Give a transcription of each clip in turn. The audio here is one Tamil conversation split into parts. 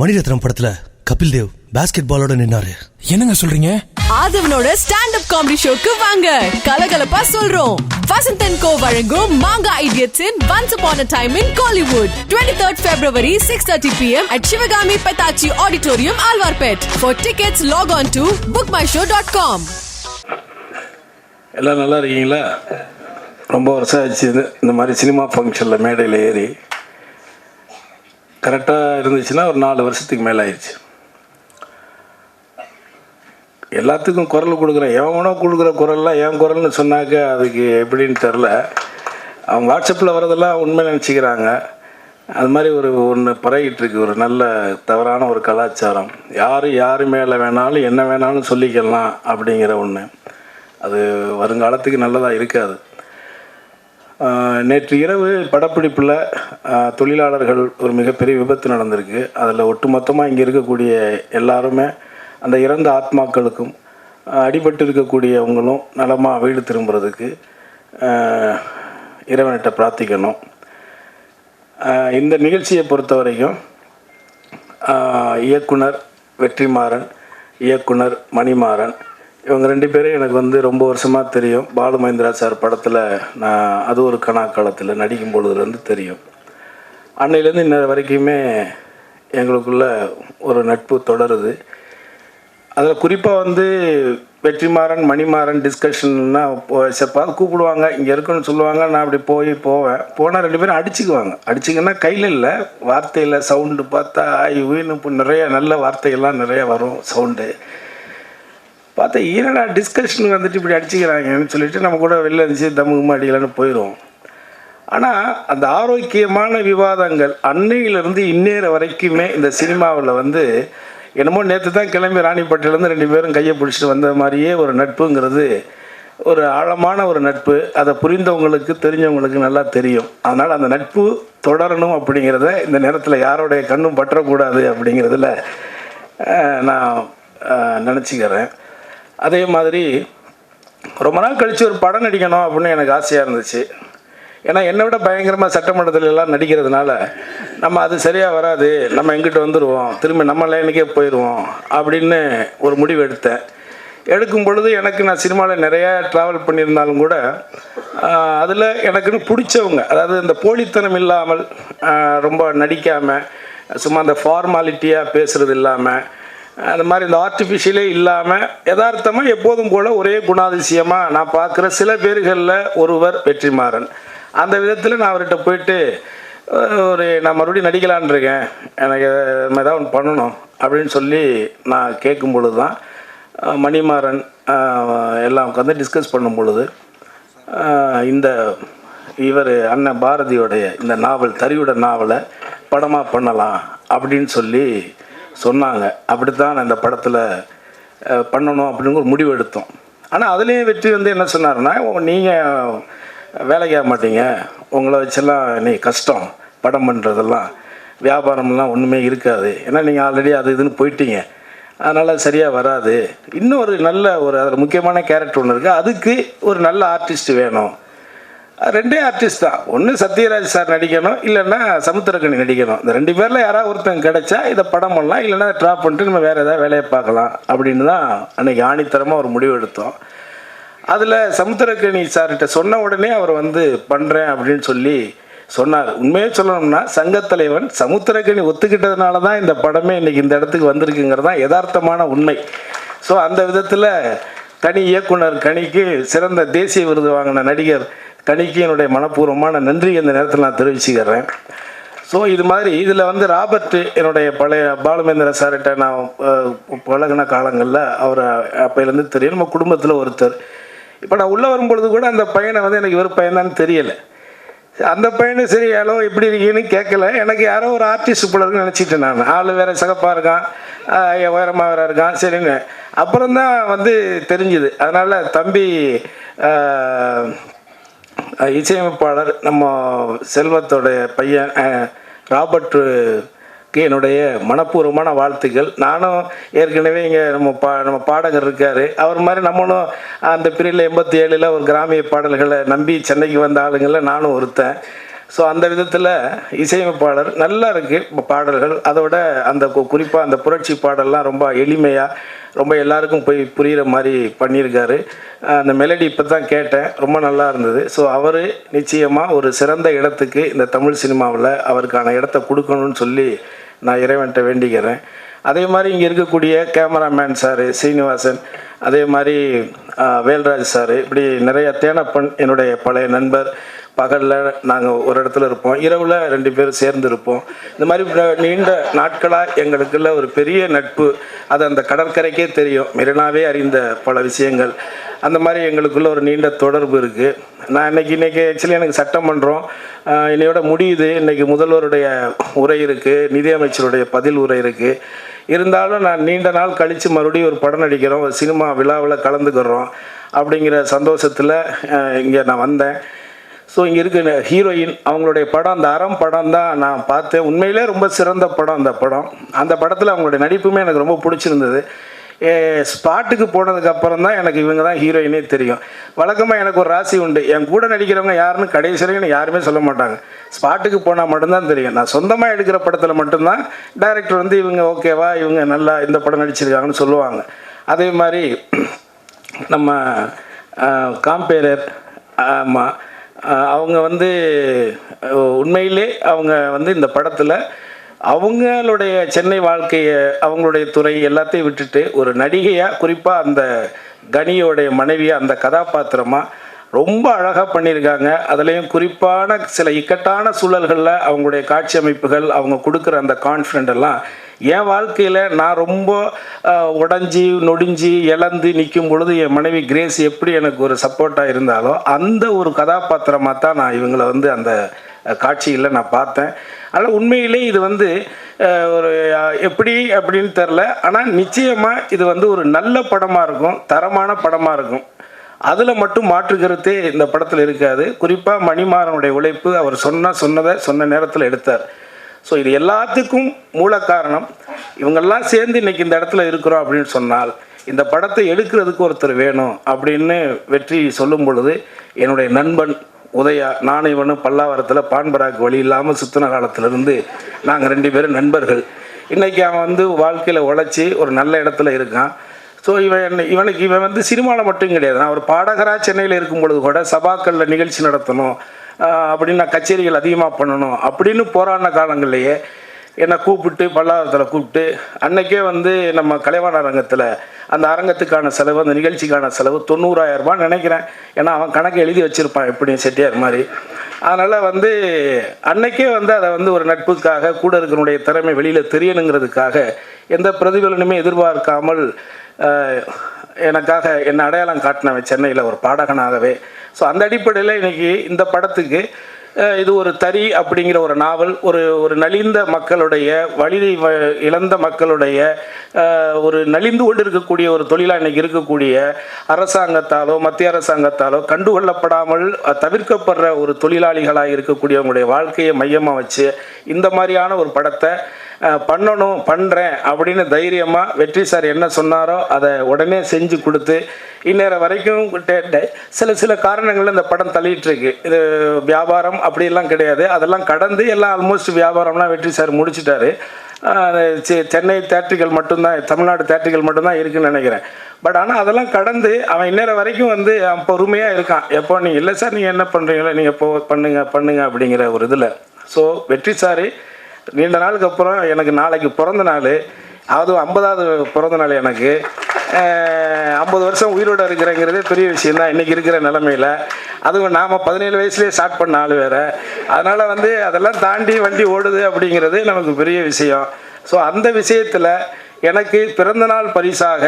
மணிரத்னம் படத்துல கபில் தேவ் பாஸ்கெட் பாலோட நின்னாரு. என்னங்க சொல்றீங்க? ஆதவனோட ஸ்டாண்ட் அப் காமெடி ஷோக்கு வாங்க. கலகலப்பா சொல்றோம். வசந்தன் கோ வழங்கும் மாங்கா idiots in once upon a time in Kollywood 23rd February 6:30 pm at Sivakami Pethachi auditorium Alwarpet for tickets log on to bookmyshow.com எல்லாம் நல்லா இருக்கீங்களா? ரொம்ப வருஷம் ஆச்சு. இந்த மாதிரி சினிமா ஃபங்க்ஷனில் மேடையில் ஏறி கரெக்டாக இருந்துச்சுன்னா ஒரு நாலு வருஷத்துக்கு மேலே ஆயிடுச்சு எல்லாத்துக்கும் குரல் கொடுக்குறேன் எவனோ கொடுக்குற குரல்லாம் என் குரல்னு சொன்னாக்க அதுக்கு எப்படின்னு தெரில. அவங்க வாட்ஸ்அப்பில் வரதெல்லாம் உண்மை நினச்சிக்கிறாங்க. அது மாதிரி ஒரு ஒன்று பரவிட்டு இருக்கு. ஒரு நல்ல தவறான ஒரு கலாச்சாரம். யார் யார் மேலே வேணாலும் என்ன வேணாலும் சொல்லிக்கலாம் அப்படிங்கிற ஒன்று அது வருங்காலத்துக்கு நல்லதாக இருக்காது. நேற்று இரவு படப்பிடிப்பில் தொழிலாளர்கள் ஒரு மிகப்பெரிய விபத்து நடந்திருக்கு. அதில் ஒட்டுமொத்தமாக இங்கே இருக்கக்கூடிய எல்லாருமே அந்த இறந்த ஆத்மாக்களுக்கும் அடிபட்டு இருக்கக்கூடியவங்களும் நலமாக வீடு திரும்புறதுக்கு ஆஹ் இறைவன்கிட்ட பிரார்த்திக்கணும். இந்த நிகழ்ச்சியை பொறுத்த வரைக்கும் இயக்குனர் வெற்றிமாறன் இயக்குனர் மணிமாறன் இவங்க ரெண்டு பேரும் எனக்கு வந்து ரொம்ப வருஷமாக தெரியும். பாலு மகேந்திரா சார் படத்தில் நான் அது ஒரு கணா காலத்தில் நடிக்கும் பொழுதுலேருந்து தெரியும். அன்னையிலேருந்து இன்ன வரைக்குமே எங்களுக்குள்ள ஒரு நட்பு தொடருது. அதில் குறிப்பாக வந்து வெற்றிமாறன் மணிமாறன் டிஸ்கஷன்னா செப்பா கூப்பிடுவாங்க. இங்கே இருக்குன்னு சொல்லுவாங்க. நான் அப்படி போய் போவேன். போனால் ரெண்டு பேரும் அடிச்சுக்குவாங்க. அடிச்சுக்கன்னா கையில் இல்லை வார்த்தையில் சவுண்டு பார்த்தா ஆய் இப்போ நிறைய நல்ல வார்த்தைகள்லாம் நிறைய வரும் சவுண்டு பார்த்தா ஈரடா டிஸ்கஷன் வந்துட்டு இப்படி அடிச்சுக்கிறாங்கன்னு சொல்லிட்டு நம்ம கூட வெளில இருந்துச்சு தம்முக்கு அடிக்கலான்னு போயிடுவோம். ஆனால் அந்த ஆரோக்கியமான விவாதங்கள் அன்னையிலிருந்து இந்நேர வரைக்குமே இந்த சினிமாவில் வந்து என்னமோ நேற்று தான் கிளம்பி ராணிப்பட்டிலேருந்து ரெண்டு பேரும் கையை பிடிச்சிட்டு வந்த மாதிரியே ஒரு நட்புங்கிறது ஒரு ஆழமான ஒரு நட்பு. அதை புரிந்தவங்களுக்கு தெரிஞ்சவங்களுக்கு நல்லா தெரியும். அதனால் அந்த நட்பு தொடரணும் அப்படிங்கிறத இந்த நேரத்தில் யாரோடைய கண்ணும் பற்றக்கூடாது அப்படிங்கிறதுல நான் நினச்சிக்கிறேன். அதே மாதிரி ரொம்ப நாள் கழித்து ஒரு படம் நடிக்கணும் அப்படின்னு எனக்கு ஆசையாக இருந்துச்சு. ஏன்னா என்னை விட பயங்கரமாக சட்டமன்றத்தில் எல்லாம் நடிக்கிறதுனால நம்ம அது சரியாக வராது. நம்ம எங்கிட்ட வந்துடுவோம் திரும்ப நம்ம லைனுக்கே போயிடுவோம் அப்படின்னு ஒரு முடிவு எடுத்தேன். எடுக்கும் பொழுது எனக்கு நான் சினிமாவில் நிறையா ட்ராவல் பண்ணியிருந்தாலும் கூட அதில் எனக்குன்னு பிடிச்சவங்க அதாவது இந்த போலித்தனம் இல்லாமல் ரொம்ப நடிக்காமல் சும்மா அந்த ஃபார்மாலிட்டியாக பேசுகிறது இல்லாமல் அந்த மாதிரி இந்த ஆர்டிஃபிஷியலே இல்லாமல் யதார்த்தமாக எப்போதும் போல் ஒரே குணாதிசயமாக நான் பார்க்குற சில பேர்களில் ஒருவர் வெற்றிமாறன். அந்த விதத்தில் நான் அவர்கிட்ட போயிட்டு ஒரு நான் மறுபடியும் நடிக்கலான்னு இருக்கேன். எனக்கு ஏதாவது ஒன்று பண்ணணும். அப்படின்னு சொல்லி நான் கேட்கும் பொழுது தான் மணிமாறன் எல்லாம் உட்காந்து டிஸ்கஸ் பண்ணும் பொழுது இந்த இவர் அண்ணன் பாரதியோடைய இந்த நாவல் தறியோட நாவலை படமாக பண்ணலாம் அப்படின்னு சொல்லி சொன்னாங்க. அப்படித்தான் நான் இந்த படத்தில் பண்ணணும் அப்படிங்கிற ஒரு முடிவு எடுத்தோம். ஆனால் அதுலேயும் வெற்றி வந்து என்ன சொன்னார்னா நீங்கள் வேலைக்கு ஆக மாட்டீங்க. உங்களை வச்செல்லாம் நீ கஷ்டம். படம் பண்ணுறதெல்லாம் வியாபாரம்லாம் ஒன்றுமே இருக்காது. ஏன்னா நீங்கள் ஆல்ரெடி அது இதுன்னு போயிட்டீங்க. அதனால் சரியாக வராது. இன்னும் ஒரு நல்ல ஒரு அதில் முக்கியமான கேரக்டர் ஒன்று இருக்குது அதுக்கு ஒரு நல்ல ஆர்டிஸ்ட் வேணும். ரெண்டே ஆர்டிஸ்ட் தான். ஒன்று சத்யராஜ் சார் நடிக்கணும் இல்லைன்னா சமுத்திரக்கணி நடிக்கணும். இந்த ரெண்டு பேரில் யாராவது ஒருத்தன் கிடைச்சா இதை படம் பண்ணலாம் இல்லைன்னா ட்ராப் பண்ணிட்டு நம்ம வேறு ஏதாவது வேலையை பார்க்கலாம் அப்படின்னு தான் அன்னைக்கு ஆணித்தரமாக ஒரு முடிவு எடுத்தோம். அதில் சமுத்திரக்கணி சார்கிட்ட சொன்ன உடனே அவர் வந்து பண்ணுறேன் அப்படின்னு சொல்லி சொன்னார். உண்மையே சொல்லணும்னா சங்கத்தலைவன் சமுத்திரக்கணி ஒத்துக்கிட்டதுனால தான் இந்த படமே இன்றைக்கி இந்த இடத்துக்கு வந்திருக்குங்கிறது தான் யதார்த்தமான உண்மை. ஸோ அந்த விதத்தில் கனி இயக்குனர் கனிக்கு சிறந்த தேசிய விருது வாங்கின நடிகர் கணிக்கு என்னுடைய மனப்பூர்வமான நன்றி இந்த நேரத்தில் நான் தெரிவிச்சுக்கிறேன். ஸோ இது மாதிரி இதில் வந்து ராபர்ட் என்னுடைய பழைய பாலுமேந்திர சார்கிட்ட நான் பழகின பழகுன காலங்களில் அவரை அப்போலேருந்து தெரியும். நம்ம குடும்பத்தில் ஒருத்தர். இப்போ நான் உள்ளே வரும்பொழுது கூட அந்த பையனை வந்து எனக்கு ஒரு பையன்தான்னு தெரியலை. அந்த பையனை சரி ஹலோ எப்படி இருக்கீன்னு கேட்கல எனக்கு யாரோ ஒரு ஆர்டிஸ்ட் போல இருக்குன்னு நினச்சிட்டேன் நான். ஆள் வேற சிகப்பாக இருக்கான். உயரமாக வேற இருக்கான். சரிங்க அப்புறம் தான் வந்து தெரிஞ்சுது. அதனால் தம்பி இசையமைப்பாளர் நம்ம செல்வத்தோடைய பையன் ராபர்ட் ராபர்ட்டுக்கு என்னுடைய மனப்பூர்வமான வாழ்த்துக்கள். நானும் ஏற்கனவே இங்கே நம்ம பா நம்ம பாடகர் இருக்கார். அவர் மாதிரி நம்மளும் அந்த பிரிவில் எண்பத்தி ஏழில் ஒரு கிராமிய பாடல்களை நம்பி சென்னைக்கு வந்த ஆளுங்களில் நானும் ஒருத்தன். ஸோ அந்த விதத்தில் இசையமைப்பாளர் நல்லா இருக்குது பாடல்கள் அதோட அந்த குறிப்பாக அந்த புரட்சி பாடல்லாம் ரொம்ப எளிமையாக ரொம்ப எல்லாருக்கும் போய் புரிகிற மாதிரி பண்ணியிருக்காரு. அந்த மெலடி இப்போ தான் கேட்டேன். ரொம்ப நல்லா இருந்தது. ஸோ அவர் நிச்சயமாக ஒரு சிறந்த இடத்துக்கு இந்த தமிழ் சினிமாவில் அவருக்கான இடத்த கொடுக்கணும்னு சொல்லி நான் இறைவன்கிட்ட வேண்டிக்கிறேன். அதே மாதிரி இங்கே இருக்கக்கூடிய கேமராமேன் சார் சீனிவாசன் அதே மாதிரி வேல்ராஜ் சார் இப்படி நிறைய தேனப்பன் என்னுடைய பழைய நண்பர் பகலில் நாங்கள் ஒரு இடத்துல இருப்போம். இரவில் ரெண்டு பேரும் சேர்ந்து இருப்போம். இந்த மாதிரி நீண்ட நாட்களாக எங்களுக்குள்ள ஒரு பெரிய நட்பு. அது அந்த கடற்கரைக்கே தெரியும். மெரினாவே அறிந்த பல விஷயங்கள். அந்த மாதிரி எங்களுக்குள்ள ஒரு நீண்ட தொடர்பு இருக்குது நான் இன்னைக்கு இன்றைக்கி ஆக்சுவலி எனக்கு சட்டமன்றம் என்னையோட முடியுது. இன்னைக்கு முதல்வருடைய உரை இருக்குது நிதியமைச்சருடைய பதில் உரை இருக்குது இருந்தாலும் நான் நீண்ட நாள் கழித்து மறுபடியும் ஒரு படம் நடிக்கிறோம். ஒரு சினிமா விழாவில் கலந்துக்கிறோம். அப்படிங்கிற சந்தோஷத்தில் இங்கே நான் வந்தேன். ஸோ இங்கே இருக்க ஹீரோயின் அவங்களுடைய படம் அந்த அறம் படம் தான் நான் பார்த்தேன். உண்மையிலே ரொம்ப சிறந்த படம் அந்த படம். அந்த படத்தில் அவங்களுடைய நடிப்புமே எனக்கு ரொம்ப பிடிச்சிருந்தது. ஸ்பாட்டுக்கு போனதுக்கு அப்புறம் தான் எனக்கு இவங்க தான் ஹீரோயினே தெரியும். வழக்கமாக எனக்கு ஒரு ராசி உண்டு. என் கூட நடிக்கிறவங்க யாருன்னு கடைசி எனக்கு யாருமே சொல்ல மாட்டாங்க. ஸ்பாட்டுக்கு போனால் மட்டும்தான் தெரியும். நான் சொந்தமாக எடுக்கிற படத்தில் மட்டும்தான் டைரக்டர் வந்து இவங்க ஓகேவா இவங்க நல்லா இந்த படம் நடிச்சிருக்காங்கன்னு சொல்லுவாங்க. அதே மாதிரி நம்ம காம்பேரர் ஆமாம் அவங்க வந்து உண்மையிலே அவங்க வந்து இந்த படத்தில் அவங்களுடைய சென்னை வாழ்க்கையை அவங்களுடைய துறை எல்லாத்தையும் விட்டுட்டு ஒரு நடிகையாக குறிப்பாக அந்த கனியோடைய மனைவியாக அந்த கதாபாத்திரமாக ரொம்ப அழகாக பண்ணியிருக்காங்க. அதுலேயும் குறிப்பான சில இக்கட்டான சூழல்களில் அவங்களுடைய காட்சி அமைப்புகள் அவங்க கொடுக்குற அந்த கான்ஃபிடென்ட் எல்லாம் என் வாழ்க்கையில் நான் ரொம்ப உடஞ்சி நொடிஞ்சு நொடிஞ்சி இழந்து நிற்கும் பொழுது என் மனைவி கிரேஸ் எப்படி எனக்கு ஒரு சப்போர்ட்டாக இருந்தாலோ அந்த ஒரு கதாபாத்திரமாக தான் நான் இவங்களை வந்து அந்த காட்சியில் நான் பார்த்தேன். ஆனால் உண்மையிலே இது வந்து ஒரு எப்படி அப்படின்னு தெரில ஆனால் நிச்சயமாக இது வந்து ஒரு நல்ல படமாக இருக்கும் தரமான படமாக இருக்கும். அதில் மட்டும் மாற்று கருத்தே இந்த படத்தில் இருக்காது. குறிப்பாக மணிமாறனுடைய உழைப்பு அவர் சொன்ன சொன்னதை சொன்ன நேரத்தில் எடுத்தார். ஸோ இது எல்லாத்துக்கும் மூல காரணம். இவங்கெல்லாம் சேர்ந்து இன்னைக்கு இந்த இடத்துல இருக்கிறோம் அப்படின்னு சொன்னால் இந்த படத்தை எடுக்கிறதுக்கு ஒருத்தர் வேணும் அப்படின்னு வெற்றி சொல்லும் பொழுது என்னுடைய நண்பன் உதயா நானும் இவனும் பல்லாவரத்தில் பான்பராக்கு வழி இல்லாமல் சுத்தின காலத்திலிருந்து நாங்கள் ரெண்டு பேரும் நண்பர்கள். இன்றைக்கி அவன் வந்து வாழ்க்கையில் உழைச்சி ஒரு நல்ல இடத்துல இருக்கான். ஸோ இவன் இவனுக்கு இவன் வந்து சினிமாவில் மட்டும் கிடையாது. நான் ஒரு பாடகராக சென்னையில் இருக்கும் பொழுது கூட சபாக்களில் நிகழ்ச்சி நடத்தணும் அப்படின்னு நான் கச்சேரிகள் அதிகமாக பண்ணணும் அப்படின்னு போராடின காலங்கள்லேயே என்னை கூப்பிட்டு பல்லாவரத்தில் கூப்பிட்டு அன்னைக்கே வந்து நம்ம கலைவாண அரங்கத்தில் அந்த அரங்கத்துக்கான செலவு அந்த நிகழ்ச்சிக்கான செலவு தொண்ணூறாயிரம் ரூபான்னு நினைக்கிறேன். ஏன்னா அவன் கணக்கு எழுதி வச்சுருப்பான் எப்படியும் செட்டியார் மாதிரி. அதனால் வந்து அன்னைக்கே வந்து அதை வந்து ஒரு நட்புக்காக கூட இருக்கிறனுடைய திறமை வெளியில் தெரியணுங்கிறதுக்காக எந்த பிரதிபலனுமே எதிர்பார்க்காமல் எனக்காக என்னை அடையாளம் காட்டினவன் சென்னையில் ஒரு பாடகனாகவே. ஸோ அந்த அடிப்படையில் இன்றைக்கி இந்த படத்துக்கு இது ஒரு தறி அப்படிங்கிற ஒரு நாவல் ஒரு ஒரு நலிந்த மக்களுடைய வழி வ- இழந்த மக்களுடைய ஒரு நலிந்து கொண்டு இருக்கக்கூடிய ஒரு தொழிலாக இன்றைக்கி இருக்கக்கூடிய அரசாங்கத்தாலோ மத்திய அரசாங்கத்தாலோ கண்டுகொள்ளப்படாமல் தவிர்க்கப்படுற ஒரு தொழிலாளிகளாக இருக்கக்கூடியவங்களுடைய வாழ்க்கையை மையமாக வச்சு இந்த மாதிரியான ஒரு படத்தை பண்ணணும் பண்ணுறேன் அப்படின்னு தைரியமாக வெற்றி சார் என்ன சொன்னாரோ அதை உடனே செஞ்சு கொடுத்து இந்நேரம் வரைக்கும் சில சில காரணங்கள் இந்த படம் தள்ளிட்டுருக்கு. இது வியாபாரம் அப்படிலாம் கிடையாது. அதெல்லாம் கடந்து எல்லாம் ஆல்மோஸ்ட் வியாபாரம்லாம் வெற்றி சார் முடிச்சிட்டாரு. செ- சென்னை தேட்டர்கள் மட்டும்தான் தமிழ்நாடு தேட்டர்கள் மட்டும்தான் இருக்குன்னு நினைக்கிறேன். பட் ஆனால் அதெல்லாம் கடந்து அவன் இந்நேரம் வரைக்கும் வந்து அவன் பொறுமையாக இருக்கான். எப்போ நீங்கள் இல்லை சார் நீங்கள் என்ன பண்ணுறீங்களோ நீங்கள் போ பண்ணுங்க பண்ணுங்க அப்படிங்கிற ஒரு இதில். ஸோ வெற்றி சார் நீண்ட நாளுக்கு அப்புறம் எனக்கு நாளைக்கு பிறந்த நாள். அதுவும் ஐம்பதாவது பிறந்த நாள் எனக்கு. ஐம்பது வருஷம் உயிரோட இருக்கிறேங்கிறதே பெரிய விஷயம் தான் இன்றைக்கி இருக்கிற நிலமையில. அதுவும் நாம் பதினேழு வயசுலேயே ஸ்டார்ட் பண்ண ஆள் வேறு. அதனால் வந்து அதெல்லாம் தாண்டி வண்டி ஓடுது அப்படிங்கிறது நமக்கு பெரிய விஷயம். ஸோ அந்த விஷயத்தில் எனக்கு பிறந்தநாள் பரிசாக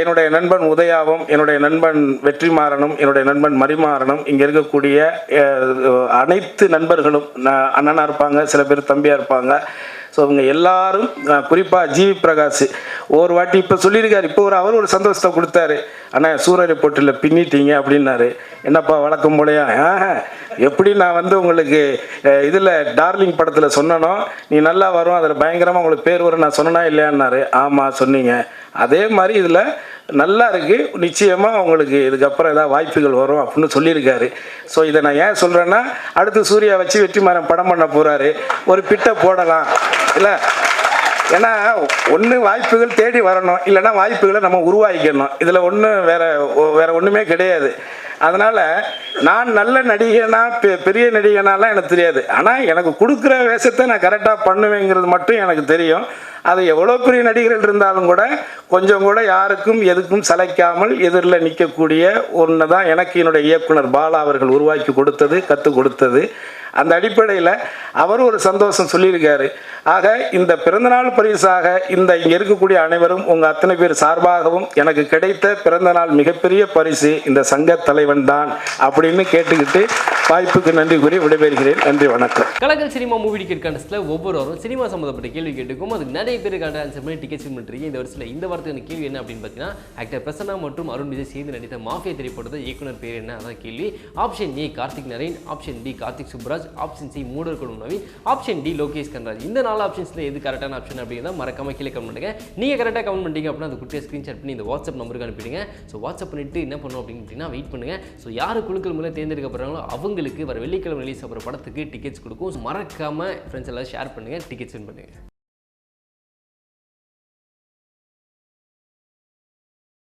என்னுடைய நண்பன் உதயாவும் என்னுடைய நண்பன் வெற்றிமாறனும் என்னுடைய நண்பன் மரிமாறனும் இங்கே இருக்கக்கூடிய அனைத்து நண்பர்களும் நான் அண்ணனாக இருப்பாங்க சில பேர் தம்பியாக இருப்பாங்க. ஸோ இவங்க எல்லாரும் குறிப்பாக ஜிவி பிரகாஷ் ஒரு வாட்டி இப்போ சொல்லியிருக்காரு இப்போ ஒரு அவர் ஒரு சந்தோஷத்தை கொடுத்தாரு. அண்ணா சூரிய போட்டியில் பின்னிட்டீங்க அப்படின்னாரு. என்னப்பா வழக்கம் போலையா? எப்படி நான் வந்து உங்களுக்கு இதில் டார்லிங் படத்தில் சொன்னனோ நீ நல்லா வரும் அதில் பயங்கரமாக உங்களுக்கு பேர் வரும் நான் சொன்னனா இல்லையான்னாரு. ஆமாம் சொன்னீங்க. அதே மாதிரி இதில் நல்லா இருக்குது நிச்சயமாக உங்களுக்கு இதுக்கப்புறம் ஏதாவது வாய்ப்புகள் வரும் அப்படின்னு சொல்லியிருக்காரு. ஸோ இதை நான் ஏன் சொல்கிறேன்னா அடுத்து சூர்யா வச்சு வெற்றிமாறன் படம் பண்ண போகிறாரு ஒரு பிட்டை போடலாம். இல்லை? ஏன்னா ஒன்று வாய்ப்புகள் தேடி வரணும். இல்லைன்னா வாய்ப்புகளை நம்ம உருவாக்கிக்கணும் இதில் ஒன்றும் வேறு வேறு ஒன்றுமே கிடையாது. அதனால் நான் நல்ல நடிகனா பெ- பெரிய நடிகனாலாம் எனக்கு தெரியாது. ஆனால் எனக்கு கொடுக்குற வேஷத்தை நான் கரெக்டாக பண்ணுவேங்கிறது மட்டும் எனக்கு தெரியும். அது எவ்வளோ பெரிய நடிகர்கள் இருந்தாலும் கூட கொஞ்சம் கூட யாருக்கும் எதுக்கும் சளைக்காமல் எதிரில் நிற்கக்கூடிய ஒன்று தான் எனக்கு என்னுடைய இயக்குனர் பாலா அவர்கள் உருவாக்கி கொடுத்தது கற்றுக் கொடுத்தது. அந்த அடிப்படையில் அவர் ஒரு சந்தோஷம் சொல்லியிருக்காரு. ஆக இந்த பிறந்தநாள் பரிசாக இந்த இங்கே இருக்கக்கூடிய அனைவரும் உங்கள் அத்தனை பேர் சார்பாகவும் எனக்கு கிடைத்த பிறந்தநாள் மிகப்பெரிய பரிசு இந்த சங்க தலைவன் தான் அப்படின்னு கேட்டுக்கிட்டு வாய்ப்புக்கு நன்றி கூறி விடைபெறுகிறேன். நன்றி வணக்கம். கலக்கல் சினிமா மூவி டிக்கெட் கண்டஸ்ட்டில் ஒவ்வொரு வாரம் சினிமா சம்மந்தப்பட்ட கேள்வி கேட்டுக்கும் அதுக்கு நிறைய பேர் ஆன்சர் பண்ணி டிக்கெட் வின் பண்ணுறீங்க இந்த வருஷத்தில் இந்த வாரத்துக்கான கேள்வி என்ன அப்படின்னு பார்த்தீங்கன்னா ஆக்டர் பிரசன்னா மற்றும் அருண் விஜய் சேர்ந்து நடித்த மாஃபியா திரைப்படத்தை இயக்குனர் பேர் என்ன? அதான் கேள்வி. Option A Karthik Naren. Option D Karthik Subbaraj. Option C Moodar Koodam Naveen. Option D Lokesh Kanagaraj. இந்த நாலு ஆப்ஷன்ஸில் எது கரெக்டான ஆப்ஷன் அப்படின்னா மறக்காம கீழே கமெண்ட் பண்ணுங்க. நீங்கள் கரெக்டாக கமெண்ட் பண்ணிட்டீங்க அப்படின்னா அது குட்டியாக ஸ்க்ரீன்ஷாட் பண்ணி இந்த வாட்ஸ்அப் நம்பருக்கு அனுப்பிடுங்க. ஸோ வாட்ஸ்அப் பண்ணிட்டு என்ன பண்ணும் அப்படின்னு பார்த்தீங்கன்னா வெயிட் பண்ணுங்க. ஸோ யார் குழுக்கள் மூலம் தேர்ந்தெடுக்கப்படுறாங்களோ உங்களுக்கு வர வெள்ளிக்கிழமை ரிலீஸ் ஆகிற படத்துக்கு டிக்கெட்ஸ் கொடுக்கும். மறக்காமல் மறக்காம ஃப்ரெண்ட்ஸ் எல்லாம் ஷேர் பண்ணுங்க. டிக்கெட்ஸ் வின் பண்ணுங்க.